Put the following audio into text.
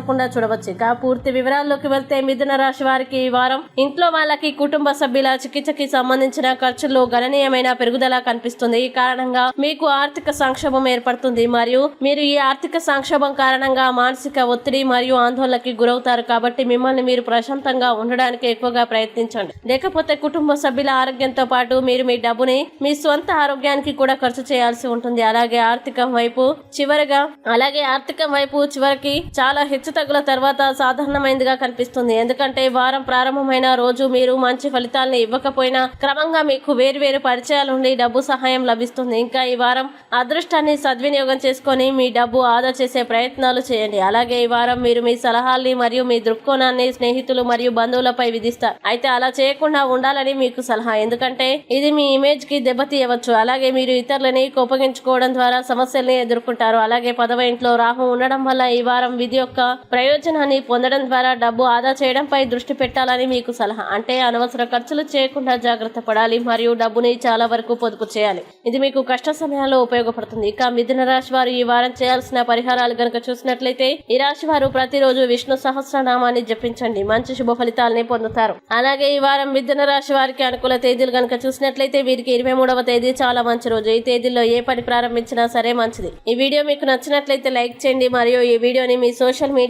అవ్వకుండా చూడవచ్చు. ఇంకా పూర్తి వివరాల్లోకి వెళ్తే మిథున రాశి వారికి ఈ వారం ఇంట్లో వాళ్ళకి కుటుంబ సభ్యుల చికిత్సకి సంబంధించిన ఖర్చుల్లో గణనీయమైన పెరుగుదల కనిపిస్తుంది. ఈ కారణంగా మీకు ఆర్థిక సంక్షోభం ఏర్పడుతుంది. మరియు మీరు ఈ ఆర్థిక సంక్షోభం కారణంగా మానసిక ఒత్తిడి మరియు ఆందోళనకి గురవుతారు కాబట్టి మిమ్మల్ని మీరు ప్రశాంతంగా ఉండడానికి ఎక్కువగా ప్రయత్నించండి. లేకపోతే కుటుంబ సభ్యుల ఆరోగ్యంతో పాటు మీరు మీ డబ్బుని మీ సొంత ఆరోగ్యానికి కూడా ఖర్చు చేయాల్సి ఉంటుంది. అలాగే ఆర్థికం వైపు చివరిగా అలాగే ఆర్థికం వైపు చివరికి చాలా హెచ్చుతగ్గుల తర్వాత సాధారణమైనదిగా కనిపిస్తుంది. ఎందుకంటే వారం ప్రారంభమైన రోజు మీరు మంచి ఫలితాలను ఇవ్వకపోయినా క్రమంగా మీకు వేరువేరు పరిచయాల నుండి డబ్బు సహాయం లభిస్తుంది. ఇంకా ఈ వారం అదృష్టాన్ని సద్వినియోగం చేసుకొని మీ డబ్బు ఆదా చేసే ప్రయత్నాలు చేయండి. అలాగే ఈ వారం మీరు మీ సలహాల్ని మరియు మీ దృక్కోణాన్ని స్నేహితులు మరియు బంధువులపై విధిస్తారు. అయితే అలా చేయకుండా ఉండాలని మీకు సలహా. ఎందుకంటే ఇది మీ ఇమేజ్కి దెబ్బతీయవచ్చు. అలాగే మీరు ఇతరులని కోపగించుకోవడం ద్వారా సమస్యల్ని ఎదుర్కొంటారు. అలాగే పదవ ఇంట్లో రాహు ఉండడం వల్ల ఈ వారం విధి యొక్క ప్రయోజనాన్ని పొందడం ద్వారా డబ్బు ఆదా చేయడంపై దృష్టి పెట్టాలని మీకు సలహా. అంటే అనవసర ఖర్చులు చేయకుండా జాగ్రత్త పడాలి మరియు డబ్బుని చాలా వరకు పొదుపు చేయాలి. ఇది మీకు కష్ట సమయాల్లో ఉపయోగపడుతుంది. ఇక మిథున రాశి వారు ఈ వారం చేయాల్సిన పరిహారాలు గనక చూసినట్లయితే ఈ రాశి వారు ప్రతిరోజు విష్ణు సహస్రనామాన్ని జపించండి. మంచి శుభ ఫలితాలని పొందుతారు. అలాగే ఈ వారం మిథున రాశి వారికి అనుకూల తేదీలు గనక చూసినట్లయితే వీరికి ఇరవై మూడవ తేదీ చాలా మంచి రోజు. ఈ తేదీలో ఏ పని ప్రారంభించినా సరే మంచిది. ఈ వీడియో మీకు నచ్చినట్లయితే లైక్ చేయండి. మరియు ఈ వీడియోని మీ సోషల్ మీడియా